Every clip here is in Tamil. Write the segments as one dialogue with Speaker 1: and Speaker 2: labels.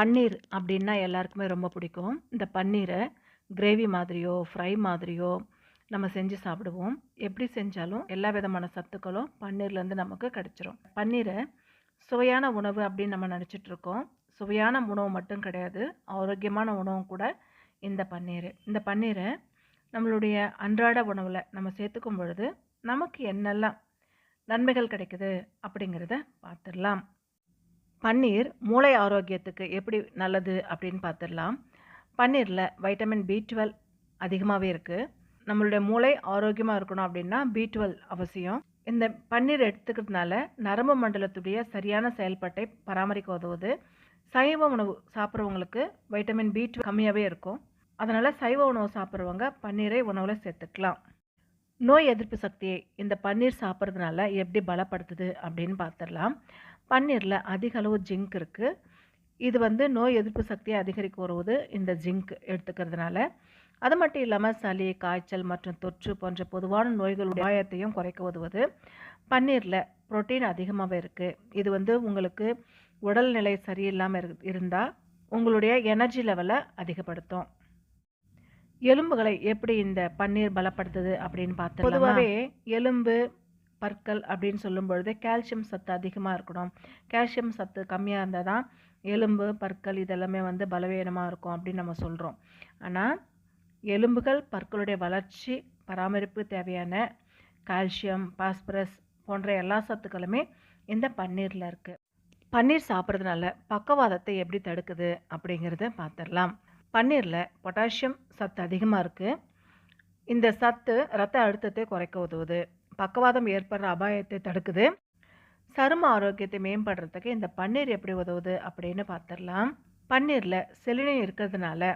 Speaker 1: பன்னீர் அப்படின்னா எல்லாருக்குமே ரொம்ப பிடிக்கும். இந்த பன்னீரை கிரேவி மாதிரியோ ஃப்ரை மாதிரியோ நம்ம செஞ்சு சாப்பிடுவோம். எப்படி செஞ்சாலும் எல்லா விதமான சத்துக்களும் பன்னீர்லேருந்து நமக்கு கிடச்சிரும். பன்னீரை சுவையான உணவு அப்படின்னு நம்ம நினச்சிட்டு இருக்கோம் சுவையான உணவு மட்டும் கிடையாது. ஆரோக்கியமான உணவும் கூட இந்த பன்னீர். இந்த பன்னீரை நம்மளுடைய அன்றாட உணவில் நம்ம சேர்த்துக்கும் பொழுது நமக்கு என்னெல்லாம் நன்மைகள் கிடைக்குது அப்படிங்கிறத பார்த்துடலாம். பன்னீர் மூளை ஆரோக்கியத்துக்கு எப்படி நல்லது அப்படின்னு பார்த்துடலாம். பன்னீரில் வைட்டமின் பி டுவெல் அதிகமாகவே இருக்குது நம்மளுடைய மூளை ஆரோக்கியமாக இருக்கணும் அப்படின்னா பி டுவெல் அவசியம். இந்த பன்னீர் எடுத்துக்கிறதுனால நரம்பு மண்டலத்துடைய சரியான செயல்பாட்டை பராமரிக்க உதவுது. சைவ உணவு சாப்பிட்றவங்களுக்கு வைட்டமின் பி டுவெல் கம்மியாகவே இருக்கும். அதனால் சைவ உணவு சாப்பிட்றவங்க பன்னீரை உணவில் சேர்த்துக்கலாம். நோய் எதிர்ப்பு சக்தியை இந்த பன்னீர் சாப்பிட்றதுனால எப்படி பலப்படுத்துது அப்படின்னு பார்த்துடலாம். பன்னீரில் அதிக அளவு ஜிங்க் இருக்குது இது வந்து நோய் எதிர்ப்பு சக்தியை அதிகரிக்க உதவுது இந்த ஜிங்க் எடுத்துக்கிறதுனால. அது மட்டும் இல்லாமல் சளி காய்ச்சல் மற்றும் தொற்று போன்ற பொதுவான நோய்களுடைய அபாயத்தையும் குறைக்க உதவுது. பன்னீரில் புரோட்டீன் அதிகமாகவே இருக்குது இது வந்து உங்களுக்கு உடல்நிலை சரியில்லாமல் இரு இருந்தால் உங்களுடைய எனர்ஜி லெவலை அதிகப்படுத்தும். எலும்புகளை எப்படி இந்த பன்னீர் பலப்படுத்துது அப்படின்னு பார்த்து பொதுவாகவே எலும்பு பற்கள் அப்படின்னு சொல்லும் பொழுது கால்சியம் சத்து அதிகமாக இருக்கணும். கால்சியம் சத்து கம்மியாக இருந்தால் தான் எலும்பு பற்கள் இதெல்லாமே வந்து பலவீனமாக இருக்கும் அப்படின்னு நம்ம சொல்கிறோம் ஆனால் எலும்புகள் பற்களுடைய வளர்ச்சி பராமரிப்பு தேவையான கால்சியம் பாஸ்பரஸ் போன்ற எல்லா சத்துக்களுமே இந்த பன்னீரில் இருக்குது பன்னீர் சாப்பிட்றதுனால பக்கவாதத்தை எப்படி தடுக்குது அப்படிங்கிறத பார்த்துடலாம் பன்னீரில் பொட்டாசியம் சத்து அதிகமாக இருக்குது இந்த சத்து ரத்த அழுத்தத்தை குறைக்க உதவுது. பக்கவாதம் ஏற்படுற அபாயத்தை தடுக்குது. சரும ஆரோக்கியத்தை மேம்படுறதுக்கு இந்த பன்னீர் எப்படி உதவுது அப்படின்னு பார்த்துடலாம் பன்னீரில் செலினியம் இருக்கிறதுனால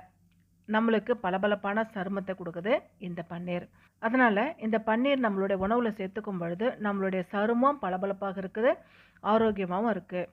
Speaker 1: நம்மளுக்கு பளபளப்பான சருமத்தை கொடுக்குது இந்த பன்னீர். அதனால் இந்த பன்னீர் நம்மளுடைய உணவில் சேர்த்துக்கும் பொழுது நம்மளுடைய சருமம் பளபளப்பாக இருக்குது ஆரோக்கியமாகவும் இருக்குது